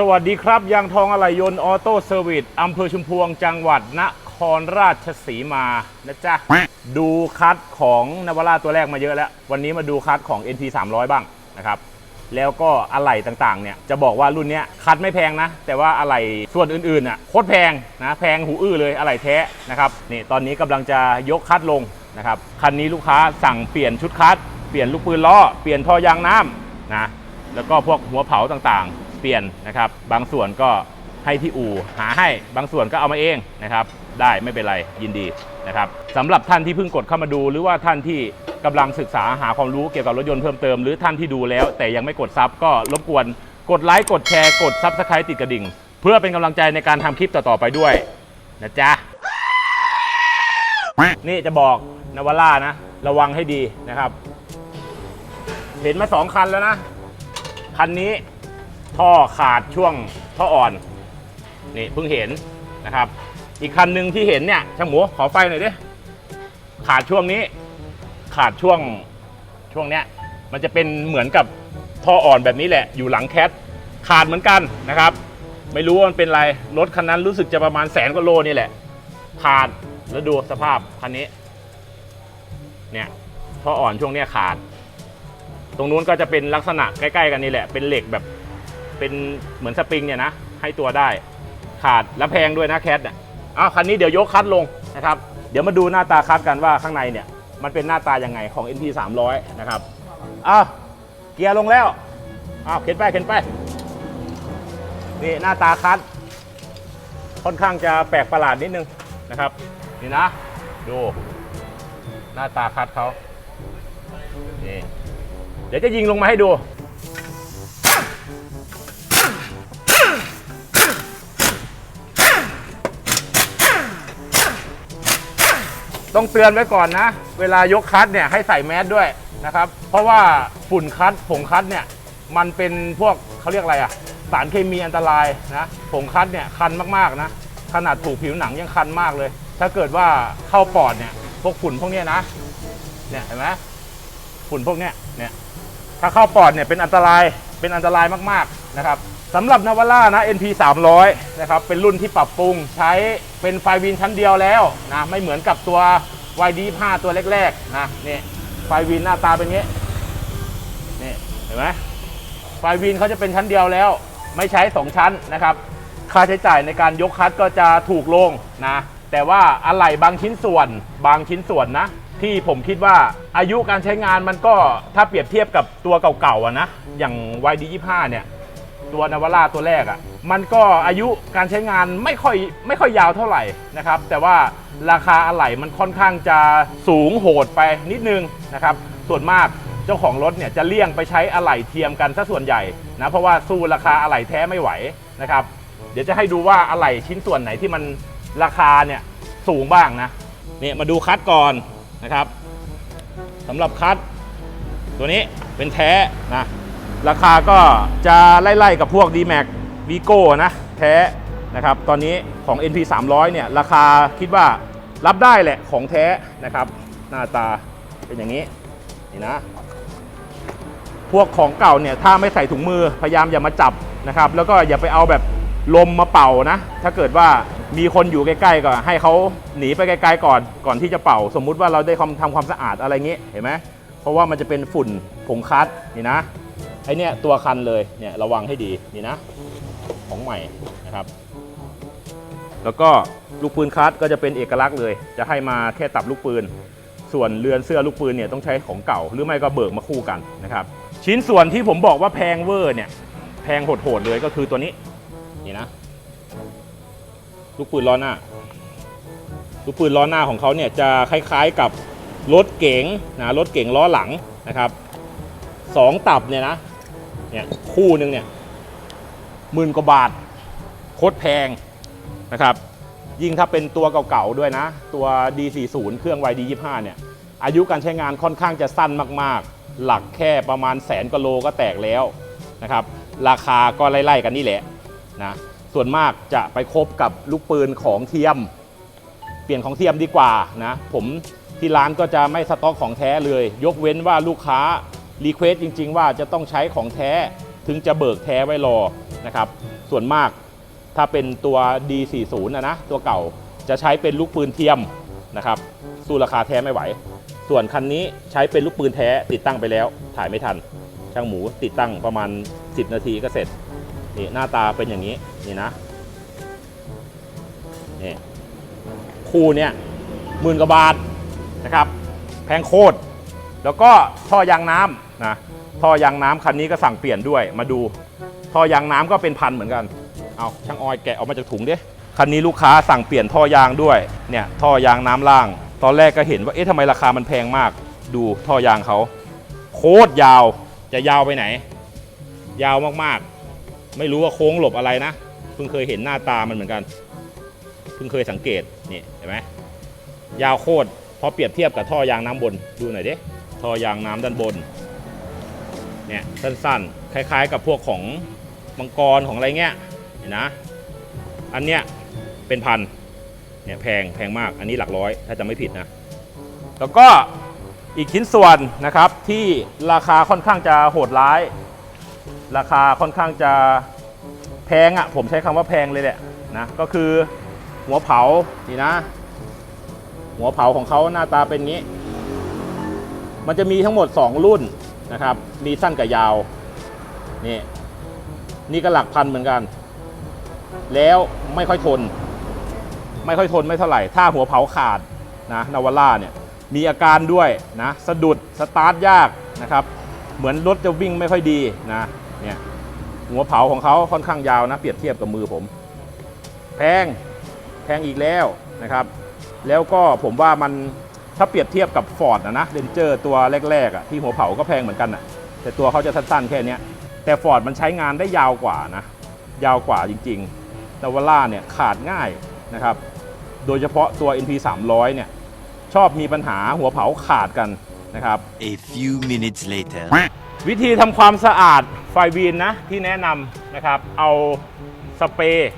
สวัสดีครับ ยางทองอะไหล่ยนต์ออโต้เซอร์วิสอำเภอชุมพวงจังหวัดนครราชสีมานะจ๊ะ ดูคัดของนวาร่าตัวแรกมาเยอะแล้ว วันนี้มาดูคัดของ NP 300 บ้างนะครับ แล้วก็อะไหล่ต่างๆ เนี่ย จะบอกว่ารุ่นนี้คัดไม่แพงนะ แต่ว่าอะไหล่ส่วนอื่นๆน่ะโคตรแพงนะแพงหูอื้อเลยอะไหล่แท้นะครับนี่ตอนนี้กำลังจะยกคัดลงนะครับคันนี้ลูกค้าสั่งเปลี่ยนชุดคัดเปลี่ยนลูกปืนล้อเปลี่ยนท่อยางน้ำนะแล้วก็พวกหัวเผาต่างๆ เปลี่ยนนะครับ บางส่วนก็ให้ที่อู่หาให้บางส่วนก็เอามาเองนะครับ ได้ไม่เป็นไรยินดีนะครับสำหรับท่านที่เพิ่งกดเข้ามาดู หรือว่าท่านที่กำลังศึกษาหาความรู้เกี่ยวกับรถยนต์เพิ่มเติมหรือท่านที่ดูแล้ว แต่ยังไม่กดซับก็รบกวนกดไลค์กดแชร์กดซับสไครต์ติดกระดิ่ง เพื่อเป็นกำลังใจในการทำคลิปต่อๆไปด้วยนะจ๊ะนี่จะบอกนวาร่านะ ระวังให้ดีนะครับ เห็นมาสองคันแล้วนะ คันนี้ ท่อขาดช่วงท่ออ่อน นี่เพิ่งเห็นนะครับ อีกคันหนึ่งที่เห็นเนี่ยช่างหมูขอไฟหน่อยดิขาดช่วงนี้ ขาดช่วงช่วงเนี้ย มันจะเป็นเหมือนกับท่ออ่อนแบบนี้แหละ อยู่หลังแคทขาดเหมือนกันนะครับ ไม่รู้ว่ามันเป็นไรรถคันนั้นรู้สึกจะประมาณแสนกว่าโลนี่แหละ ขาดแล้วดูสภาพคันนี้ เนี่ยท่ออ่อนช่วงเนี้ยขาด ตรงนู้นก็จะเป็นลักษณะใกล้ ๆ กันนี่แหละเป็นเหล็กแบบ เป็นเหมือนสปริงเนี่ยนะ ให้ตัวได้ ขาดและแพงด้วยนะแคทเนี่ยอ้าวคันนี้เดี๋ยวยกคัดลงนะครับ เดี๋ยวมาดูหน้าตาคัดกันว่าข้างในเนี่ย มันเป็นหน้าตายังไงของ NP 300นะครับอ้าวเกียร์ลงแล้วอ้าวเข็นไปเข็นไปนี่หน้าตาคัดค่อนข้างจะแปลกประหลาดนิดนึงนะครับ นี่นะ ดูหน้าตาคัดเขานี่เดี๋ยวจะยิงลงมาให้ดู ต้องเตือนไว้ก่อนนะ เวลายกคัดเนี่ยให้ใส่แมสด้วยนะครับ เพราะว่าฝุ่นคัดผงคัดเนี่ยมันเป็นพวกเขาเรียกอะไรอะสารเคมีอันตรายนะผงคัดเนี่ยคันมากๆนะขนาดถูกผิวหนังยังคันมากเลย ถ้าเกิดว่าเข้าปอดเนี่ยพวกฝุ่นพวกเนี้ยนะเนี่ยเห็นไหมฝุ่นพวกเนี้ยเนี่ยถ้าเข้าปอดเนี่ยเป็นอันตรายเป็นอันตรายมากๆนะครับ สำหรับนาวาร่านะ NP 300นะครับเป็นรุ่นที่ปรับปรุงใช้เป็นไฟวินชั้นเดียวแล้วนะไม่เหมือนกับตัว YD 5ตัวแรกๆนะนี่ไฟวินหน้าตาเป็นงี้นี่เห็นไหมไฟวินเขาจะเป็นชั้นเดียวแล้ว ไม่ใช้ 2 ชั้นนะครับ ค่าใช้จ่ายในการยกคัดก็จะถูกลงนะแต่ว่าอะไหล่บางชิ้นส่วนบางชิ้นส่วนนะ ที่ผมคิดว่าอายุการใช้งานมันก็ถ้าเปรียบเทียบกับตัวเก่าๆนะอย่าง YD 25เนี่ย ตัวนาวาร่าตัวแรกอะ่ะมันก็อายุการใช้งานไม่ค่อยไม่ค่อยยาวเท่าไหร่นะครับ แต่ว่าราคาอะไหล่มันค่อนข้างจะสูงโหดไปนิดนึงนะครับ ส่วนมากเจ้าของรถเนี่ยจะเลี่ยงไปใช้อะไหล่เทียมกันซะส่วนใหญ่นะเพราะว่าสู้ราคาอะไหล่แท้ไม่ไหวนะครับ เดี๋ยวจะให้ดูว่าอะไหล่ชิ้นส่วนไหนที่มันราคาเนี่ยสูงบ้างนะเนี่ยมาดูคัดก่อนนะครับสำหรับคัดตัวนี้เป็นแท้นะ ราคาก็จะไล่ๆกับพวก d m a x v i g o นะ แท้นะครับ ตอนนี้ของ NP 300เนี่ย ราคาคิดว่ารับได้แหละของแท้นะครับ หน้าตาเป็นอย่างนี้ นี่นะ พวกของเก่าเนี่ย ถ้าไม่ใส่ถุงมือพยายามอย่ามาจับนะครับ แล้วก็อย่าไปเอาแบบลมมาเป่านะ ถ้าเกิดว่ามีคนอยู่ใกล้ๆก็ให้เขาหนีไปไกลๆก่อน ก่อนที่จะเป่า สมมุติว่าเราได้ทำทำความสะอาดอะไรเงี้ยเห็นไหมเพราะว่ามันจะเป็นฝุ่นผงคัดนี่นะ ไอเนี่ยตัวคันเลยเนี่ยระวังให้ดีนี่นะ ของใหม่นะครับ แล้วก็ลูกปืนคัสก็จะเป็นเอกลักษณ์เลย จะให้มาแค่ตับลูกปืน ส่วนเรือนเสื้อลูกปืนเนี่ยต้องใช้ของเก่า หรือไม่ก็เบิกมาคู่กันนะครับ ชิ้นส่วนที่ผมบอกว่าแพงเวอร์เนี่ยแพงโหดๆเลยก็คือตัวนี้นี่นะ ลูกปืนล้อหน้า ลูกปืนล้อหน้าของเขาเนี่ยจะคล้ายๆกับรถเก๋งนะรถเก๋งล้อหลังนะครับสองตับเนี่ยนะ เนี่ยคู่หนึ่งเนี่ยหมื่นกว่าบาทโคตรแพงนะครับ ยิ่งถ้าเป็นตัวเก่าๆด้วยนะ ตัว D40 เครื่อง YD25 เนี่ยอายุการใช้งานค่อนข้างจะสั้นมากๆ หลักแค่ประมาณแสนกว่าโลก็แตกแล้วนะครับ ราคาก็ไล่ๆกันนี่แหละนะส่วนมากจะไปคบกับลูกปืนของเทียม เปลี่ยนของเทียมดีกว่านะผมที่ร้านก็จะไม่สต็อกของแท้เลย ยกเว้นว่าลูกค้า รีเควสจริง ๆ ว่าจะต้องใช้ของแท้ถึงจะเบิกแท้ไว้รอนะครับ ส่วนมากถ้าเป็นตัว D40 นะนะตัวเก่าจะใช้เป็นลูกปืนเทียมนะครับสู้ราคาแท้ไม่ไหว ส่วนคันนี้ใช้เป็นลูกปืนแท้ติดตั้งไปแล้ว ถ่ายไม่ทัน ช่างหมูติดตั้งประมาณ 10 นาทีก็เสร็จนี่หน้าตาเป็นอย่างนี้นี่นะนี่คู่เนี่ยหมื่นกว่าบาทนะครับ แพงโคตร แล้วก็ท่อยางน้ำนะท่อยางน้ำคันนี้ก็สั่งเปลี่ยนด้วยมาดูท่อยางน้ำก็เป็นพันเหมือนกันเอาช่างออยแกะออกมาจากถุงดิคันนี้ลูกค้าสั่งเปลี่ยนท่อยางด้วยเนี่ยท่อยางน้ำล่าง ตอนแรกก็เห็นว่าเอ๊ะทำไมราคามันแพงมาก ดูท่อยางเขาโคตรยาวจะยาวไปไหน ยาวมากๆ ไม่รู้ว่าโค้งหลบอะไรนะเพิ่งเคยเห็นหน้าตามันเหมือนกันเพิ่งเคยสังเกตนี่เห็นไหมยาวโคตรพอเปรียบเทียบกับท่อยางน้ำบนดูหน่อยดิ ท่อยางน้ำด้านบนเนี่ยสั้นๆ คล้ายๆ กับพวกของมังกรของอะไรเงี้ยเห็นนะ อันเนี้ยเป็นพันเนี่ยแพงแพงมากอันนี้หลักร้อย ถ้าจะไม่ผิดนะ แล้วก็อีกชิ้นส่วนนะครับที่ราคาค่อนข้างจะโหดร้าย ราคาค่อนข้างจะแพงอะ่ะผมใช้คำว่าแพงเลยแหละนะก็คือหัวเผานี่นะ หัวเผาของเขาหน้าตาเป็นงี้ มันจะมีทั้งหมด 2 รุ่นนะครับ มีสั้นกับยาว นี่นี่ก็หลักพันเหมือนกัน แล้วไม่ค่อยทน ไม่ค่อยทนไม่เท่าไหร่ ถ้าหัวเผาขาดนะนาวาร่าเนี่ยมีอาการด้วยนะสะดุดสตาร์ทยากนะครับ เหมือนรถจะวิ่งไม่ค่อยดีนะเนี่ยหัวเผาของเขาค่อนข้างยาวนะ เปรียบเทียบกับมือผม แพงแพงอีกแล้วนะครับ แล้วก็ผมว่ามัน ถ้าเปรียบเทียบกับ Ford นะนะเรนเจอร์ตัวแรกๆอะที่หัวเผาก็แพงเหมือนกันอะแต่ตัวเขาจะสั้นๆแค่เนี้ยแต่ Ford มันใช้งานได้ยาวกว่านะยาวกว่าจริงๆแต่วาล่าเนี่ยขาดง่ายนะครับโดยเฉพาะตัว NP 300เนี่ยชอบมีปัญหาหัวเผาขาดกันนะครับ A few minutes later. วิธีทำความสะอาดไฟวีนนะที่แนะนำนะครับ เอาสเปรย์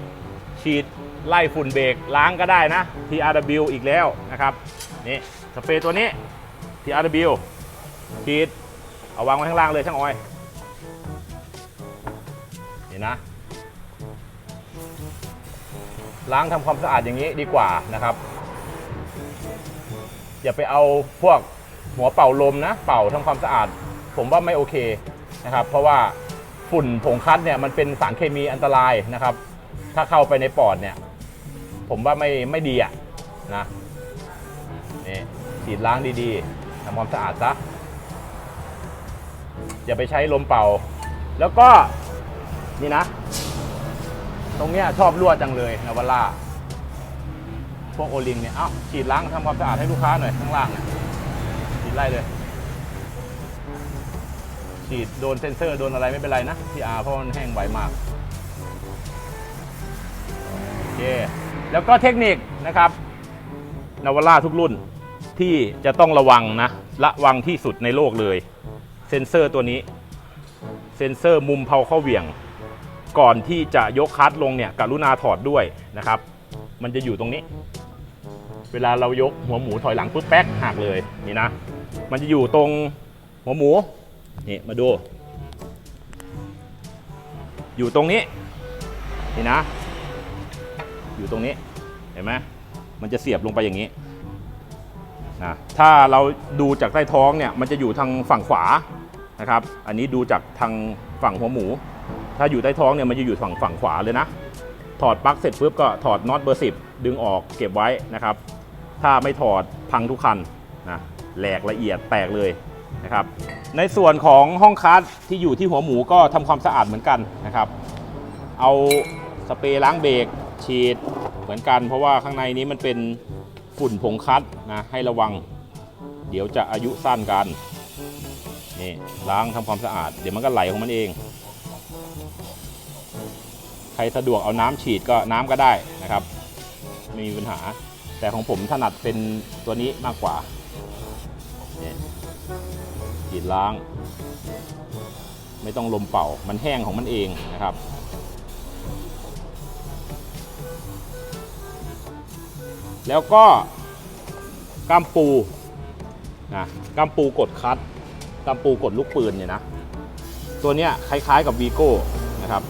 ฉีดไล่ฝุ่นเบรกล้างก็ได้นะ TRW อีกแล้วนะครับนี่ สเปรย์ตัวนี้ TRW ฉีดเอาวางไว้ข้างล่างเลยช่างออยนี่นะ ล้างทำความสะอาดอย่างนี้ดีกว่านะครับ อย่าไปเอาพวกหัวเป่าลมนะ เป่าทำความสะอาด ผมว่าไม่โอเคนะครับ เพราะว่าฝุ่นผงคัดเนี่ยมันเป็นสารเคมีอันตรายนะครับ ถ้าเข้าไปในปอดเนี่ย ผมว่าไม่ไม่ดีอะนะ ฉีดล้างดีๆทำความสะอาดซะอย่าไปใช้ลมเป่า แล้วก็นี่นะ ตรงเนี้ยชอบรั่วจังเลยนาวาร่าพวกโอลิงเนี่ย เอ้าฉีดล้างทำความสะอาดให้ลูกค้าหน่อยข้างล่างเนี่ยฉีดไล่เลย ฉีดโดนเซนเซอร์โดนอะไรไม่เป็นไรนะที่อาเพราะมันแห้งไวมากโอเคแล้วก็เทคนิคนะครับนาวาร่าทุกรุ่น ที่จะต้องระวังนะ ระวังที่สุดในโลกเลย เซนเซอร์ตัวนี้ เซนเซอร์มุมเผาเข้าเหวี่ยง ก่อนที่จะยกคัสลงเนี่ยกรุณาถอดด้วยนะครับ มันจะอยู่ตรงนี้ เวลาเรายกหัวหมูถอยหลังปุ๊บแป๊กหักเลยนี่นะ มันจะอยู่ตรงหัวหมูนี่มาดู อยู่ตรงนี้นี่นะ อยู่ตรงนี้เห็นไหมมันจะเสียบลงไปอย่างนี้ นะถ้าเราดูจากใต้ท้องเนี่ยมันจะอยู่ทางฝั่งขวานะครับ อันนี้ดูจากทางฝั่งหัวหมู ถ้าอยู่ใต้ท้องเนี่ยมันจะอยู่ฝั่งฝั่งขวาเลยนะ ถอดปลั๊กเสร็จปุ๊บก็ถอดน็อตเบอร์10ดึงออกเก็บไว้นะครับ ถ้าไม่ถอดพังทุกคันนะแหลกละเอียดแตกเลยนะครับ ในส่วนของห้องคัสที่อยู่ที่หัวหมูก็ทำความสะอาดเหมือนกันนะครับ เอาสเปรย์ล้างเบรกฉีดเหมือนกัน เพราะว่าข้างในนี้มันเป็น ฝุ่นผงคัสนะให้ระวัง เดี๋ยวจะอายุสั้นกันนี่ล้างทำความสะอาด เดี๋ยวมันก็ไหลของมันเอง ใครสะดวกเอาน้ำฉีดก็น้ำก็ได้นะครับ ไม่มีปัญหา แต่ของผมถนัดเป็นตัวนี้มากกว่านี่ฉีดล้าง ไม่ต้องลมเป่ามันแห้งของมันเองนะครับ แล้วก็กามปูนะกามปูกดคัดกามปูกดลูกปืนเนี่ยนะ ตัวเนี้ยคล้ายๆกับวีโก้นะครับ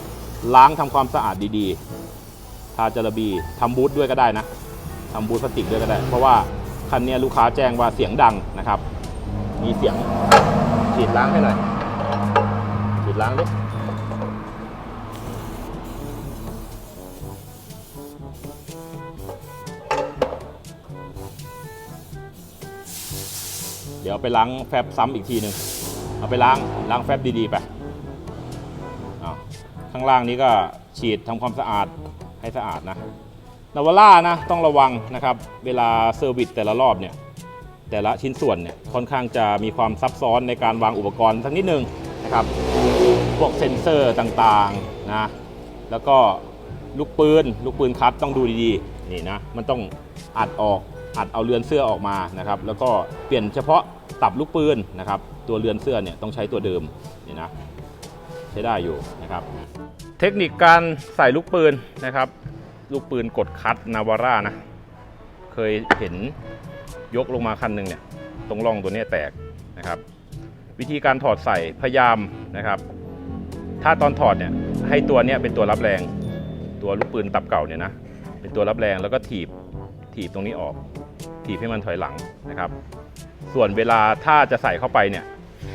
ล้างทำความสะอาดดีๆ ทาจาระบีทำบูทด้วยก็ได้นะทำบูทพลาสติกด้วยก็ได้ เพราะว่าคันนี้ลูกค้าแจ้งว่าเสียงดังนะครับ มีเสียงฉีดล้างให้หน่อยฉีดล้างดิ ดี๋ยวไปล้างแฟบซ้ำอีกทีหนึ่งเอาไปล้างล้างแฟบดีๆไปอ้าข้างล่างนี้ก็ฉีดทำความสะอาดให้สะอาดนะนาวาร่านะต้องระวังนะครับ เวลาเซอร์วิสแต่ละรอบเนี่ยแต่ละชิ้นส่วนเนี่ยค่อนข้างจะมีความซับซ้อนในการวางอุปกรณ์สักนิดนึงนะครับ พวกเซ็นเซอร์ต่างๆนะแล้วก็ลูกปืนลูกปืนคัดต้องดูดีๆนี่นะมันต้องอัดออกอัดเอาเรือนเสื้อออกมานะครับ แล้วก็เปลี่ยนเฉพาะ ตับลูกปืนนะครับ ตัวเรือนเสื้อเนี่ยต้องใช้ตัวเดิมนี่นะใช้ได้อยู่นะครับ เทคนิคการใส่ลูกปืนนะครับ ลูกปืนกดคัดนาวาร่านะ เคยเห็นยกลงมาคันหนึ่งเนี่ยตรงร่องตัวนี้แตกนะครับ วิธีการถอดใส่พยายามนะครับ ถ้าตอนถอดเนี่ยให้ตัวเนี้ยเป็นตัวรับแรง ตัวลูกปืนตับเก่าเนี่ยนะเป็นตัวรับแรงแล้วก็ถีบถีบตรงนี้ออกถีบให้มันถอยหลังนะครับ ส่วนเวลาถ้าจะใส่เข้าไปเนี่ย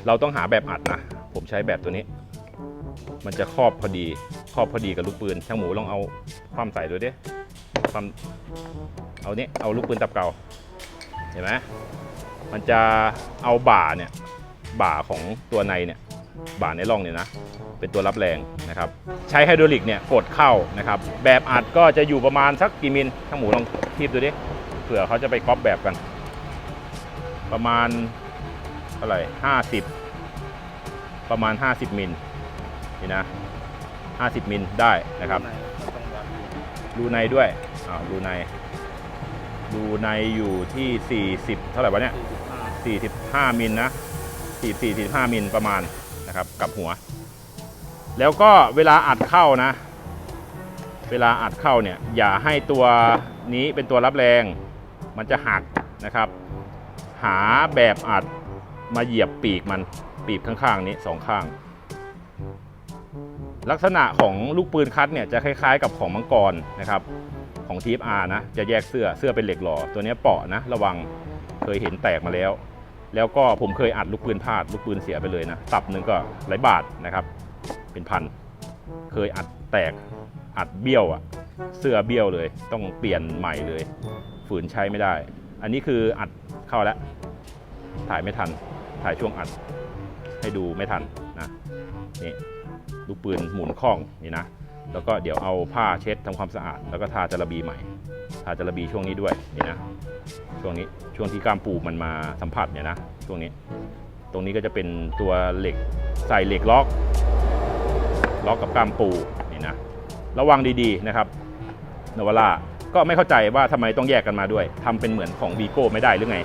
เราต้องหาแบบอัดนะ ผมใช้แบบตัวนี้ มันจะครอบพอดีครอบพอดีกับลูกปืนช่างหมูลองเอาความใส่ดูดิความเอานี้เอาลูกปืนตับเก่าเห็นไหมมันจะเอาบ่าเนี่ยบ่าของตัวในเนี่ยบ่าในร่องเนี่ยนะเป็นตัวรับแรงนะครับ ใช้ไฮดรอลิกเนี่ยกดเข้านะครับ แบบอัดก็จะอยู่ประมาณสักกี่มิลทั้งหมูลองทีบดูดิเผื่อเขาจะไปก๊อปแบบกัน ประมาณเท่าไหร่ห้าสิบประมาณ 50 มิลนี่นะ 50 มิลได้นะครับ รูในด้วยอ้าวรูใน รูในอยู่ที่ 40 เท่าไหร่วะเนี่ย 45 มิลนะ 44 45 มิลประมาณนะครับกับหัว แล้วก็เวลาอัดเข้านะ เวลาอัดเข้าเนี่ย อย่าให้ตัวนี้เป็นตัวรับแรง มันจะหักนะครับ หาแบบอัดมาเหยียบปีกมันปีกข้างๆนี้สองข้าง ลักษณะของลูกปืนคัดเนี่ยจะคล้ายๆ กับของมังกรนะครับ ของทีฟอาร์นะ จะแยกเสื้อเสื้อเป็นเหล็กหล่อตัวนี้เปาะนะ ระวังเคยเห็นแตกมาแล้ว แล้วก็ผมเคยอัดลูกปืนพลาดลูกปืนเสียไปเลยนะตับหนึ่งก็หลายบาทนะครับ เป็นพันเคยอัดแตกอัดเบี้ยวอะเสื้อเบี้ยวเลย ต้องเปลี่ยนใหม่เลย ฝืนใช้ไม่ได้ อันนี้คืออัด เข้าแล้ว ถ่ายไม่ทัน ถ่ายช่วงอัด ให้ดูไม่ทันนะนี่ลูกปืนหมุนคล่องนี่นะ แล้วก็เดี๋ยวเอาผ้าเช็ดทำความสะอาด แล้วก็ทาจาระบีใหม่ ทาจาระบีช่วงนี้ด้วยนี่นะ ช่วงนี้ช่วงที่กล้ามปูมันมาสัมผัสเนี่ยนะช่วงนี้ ตรงนี้ก็จะเป็นตัวเหล็กใส่เหล็กล็อก ล็อกกับกล้ามปูนี่นะ ระวังดีๆนะครับนวล่าก็ไม่เข้าใจว่าทำไมต้องแยกกันมาด้วยทำเป็นเหมือนของวีโก้ไม่ได้หรือไง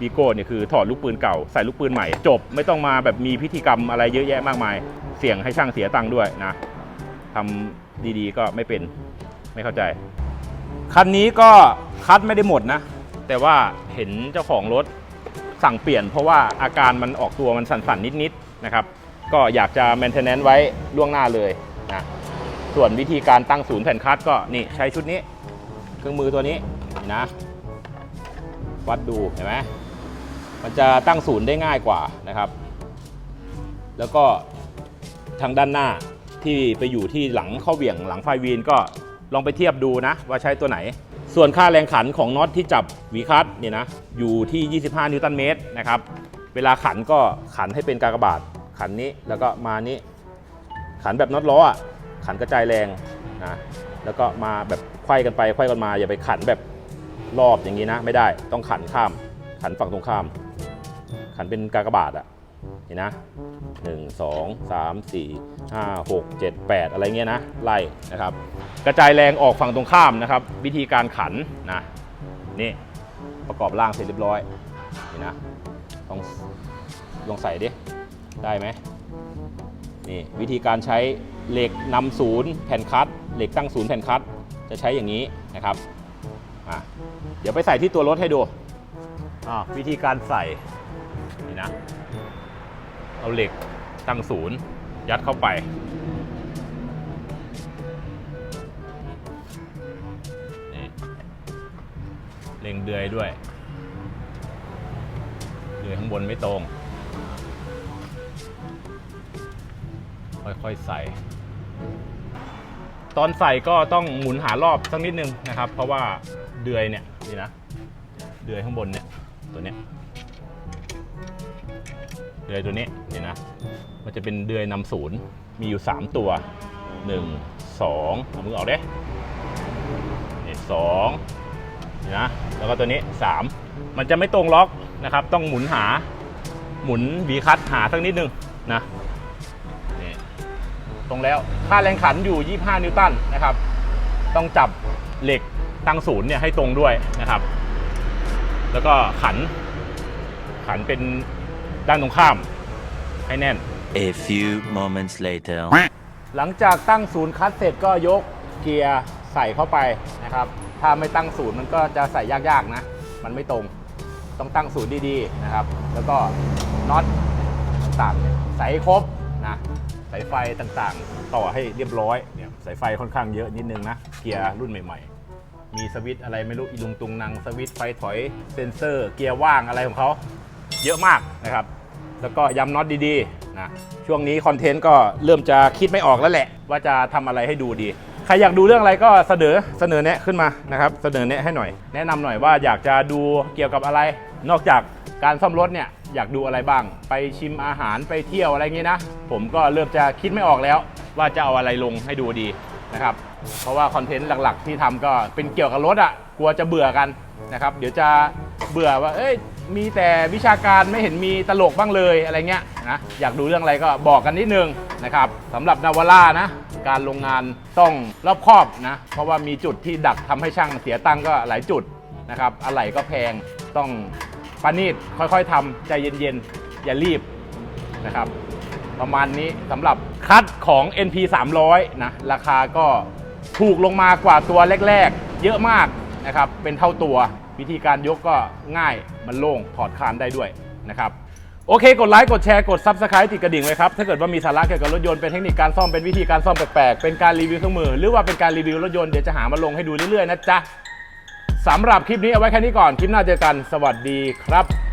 วีโก้เนี่ยคือถอดลูกปืนเก่าใส่ลูกปืนใหม่จบ ไม่ต้องมาแบบมีพิธีกรรมอะไรเยอะแยะมากมาย เสี่ยงให้ช่างเสียตังค์ด้วยนะทำดีๆก็ไม่เป็นไม่เข้าใจ คันนี้ก็คัดไม่ได้หมดนะ แต่ว่าเห็นเจ้าของรถสั่งเปลี่ยน เพราะว่าอาการมันออกตัวมันสั่นๆนิดๆนะครับก็อยากจะ maintenance ไว้ล่วงหน้าเลยนะส่วนวิธีการตั้งศูนย์แผ่นคัดก็นี่ใช้ชุดนี้ เครื่องมือตัวนี้นะ วัดดูเห็นไหม มันจะตั้งศูนย์ได้ง่ายกว่านะครับ แล้วก็ทางด้านหน้าที่ไปอยู่ที่หลังเข้าเหวี่ยงหลังไฟวีนก็ลองไปเทียบดูนะ ว่าใช้ตัวไหน ส่วนค่าแรงขันของน็อตที่จับวีคัตเนี่ยนะอยู่ที่ 25 นิวตันเมตรนะครับ เวลาขันก็ขันให้เป็นกากบาท ขันนี้แล้วก็มานี้ ขันแบบน็อตล้ออะขันกระจายแรงนะแล้วก็มาแบบไขว้กันไปไขว้กันมาอย่าไปขันแบบรอบอย่างนี้นะ ไม่ได้ต้องขันข้ามขันฝั่งตรงข้าม ขันเป็นกากบาทอะเห็นนะหนึ่งสองสามสี่ห้าหกเจ็ดแปดอะไรเงี้ยนะไล่นะครับ กระจายแรงออกฝั่งตรงข้ามนะครับ วิธีการขันนะนี่ประกอบร่างเสร็จเรียบร้อยนี่นะต้องลองใส่ดิได้ไหมนี่วิธีการใช้เหล็กนำศูนย์แผ่นคัดเหล็กตั้งศูนย์แผ่นคัดจะใช้อย่างนี้นะครับอะเดี๋ยวไปใส่ที่ตัวรถให้ดูอ่าวิธีการใส่ เอาเหล็กตั้งศูนย์ยัดเข้าไปเล็งเดือยด้วย เดือยข้างบนไม่ตรง ค่อยๆใส่ ตอนใส่ก็ต้องหมุนหารอบสักนิดนึงนะครับ เพราะว่าเดือยเนี่ยนี่นะ เดือยข้างบนเนี่ยตัวเนี้ย เดือยตัวนี้นี่นะ มันจะเป็นเดือยนำศูนย์มีอยู่ 3 ตัว 1 2เอามือออกเด้นี่สองนี่นะแล้วก็ตัวนี้ 3 มันจะไม่ตรงล็อกนะครับ ต้องหมุนหาหมุนวีคัตหาสักนิดนึงนะนี่ตรงแล้วค่าแรงขันอยู่ 25 นิวตันนะครับ ต้องจับเหล็กตั้งศูนย์เนี่ยให้ตรงด้วยนะครับ แล้วก็ขันขันเป็น ด้านตรงข้าม ให้แน่น A few moments later. หลังจากตั้งศูนย์คัดเสร็จก็ยกเกียร์ใส่เข้าไปนะครับ ถ้าไม่ตั้งศูนย์มันก็จะใส่ยากๆนะ มันไม่ตรง ต้องตั้งศูนย์ดีๆนะครับ แล้วก็น็อตต่างๆเนี่ยใส่ให้ครบนะสายไฟต่างๆ ต่อให้เรียบร้อยเนี่ยสายไฟค่อนข้างเยอะนิดนึงนะ เกียร์รุ่นใหม่ๆ มีสวิตช์อะไรไม่รู้อีลุงตุงนางสวิตช์ไฟถอยเซนเซอร์ เกียร์ว่างอะไรของเขา เยอะมากนะครับ แล้วก็ย้ำน็อตดีๆนะช่วงนี้คอนเทนต์ก็เริ่มจะคิดไม่ออกแล้วแหละ ว่าจะทำอะไรให้ดูดี ใครอยากดูเรื่องอะไรก็เสนอเสนอแนะขึ้นมานะครับ เสนอแนะให้หน่อย แนะนำหน่อยว่าอยากจะดูเกี่ยวกับอะไร นอกจากการซ่อมรถเนี่ยอยากดูอะไรบ้าง ไปชิมอาหารไปเที่ยวอะไรเงี้ยนะผมก็เริ่มจะคิดไม่ออกแล้ว ว่าจะเอาอะไรลงให้ดูดีนะครับเพราะว่าคอนเทนต์หลักๆ ที่ทำก็เป็นเกี่ยวกับรถอะ่ะกลัวจะเบื่อกันนะครับ เดี๋ยวจะเบื่อว่าเอ้ย มีแต่วิชาการไม่เห็นมีตลกบ้างเลยอะไรเงี้ยนะอยากดูเรื่องอะไรก็บอกกันนิดนึงนะครับสำหรับนาวาร่านะการลงงานต้องรอบคอบนะ เพราะว่ามีจุดที่ดักทำให้ช่างเสียตังค์ก็หลายจุดนะครับอะไหล่ก็แพงต้องปานีตค่อยๆทำใจเย็นๆ อย่ารีบนะครับ ประมาณนี้สำหรับคัดของ NP 300นะราคาก็ถูกลงมากว่าตัวแรก ๆ เยอะมากนะครับ เป็นเท่าตัว วิธีการยกก็ง่ายมันโล่งถอดคานได้ด้วยนะครับโอเค กดไลค์ กดแชร์ กด Subscribe ติดกระดิ่งไว้ครับ ถ้าเกิดว่ามีสาระเกี่ยวกับรถยนต์ เป็นเทคนิคการซ่อม เป็นวิธีการซ่อมแปลกๆ เป็นการรีวิวเครื่องมือ หรือว่าเป็นการรีวิวรถยนต์ เดี๋ยวจะหามาลงให้ดูเรื่อยๆ นะจ๊ะสำหรับคลิปนี้เอาไว้แค่นี้ก่อน คลิปหน้าเจอกัน สวัสดีครับ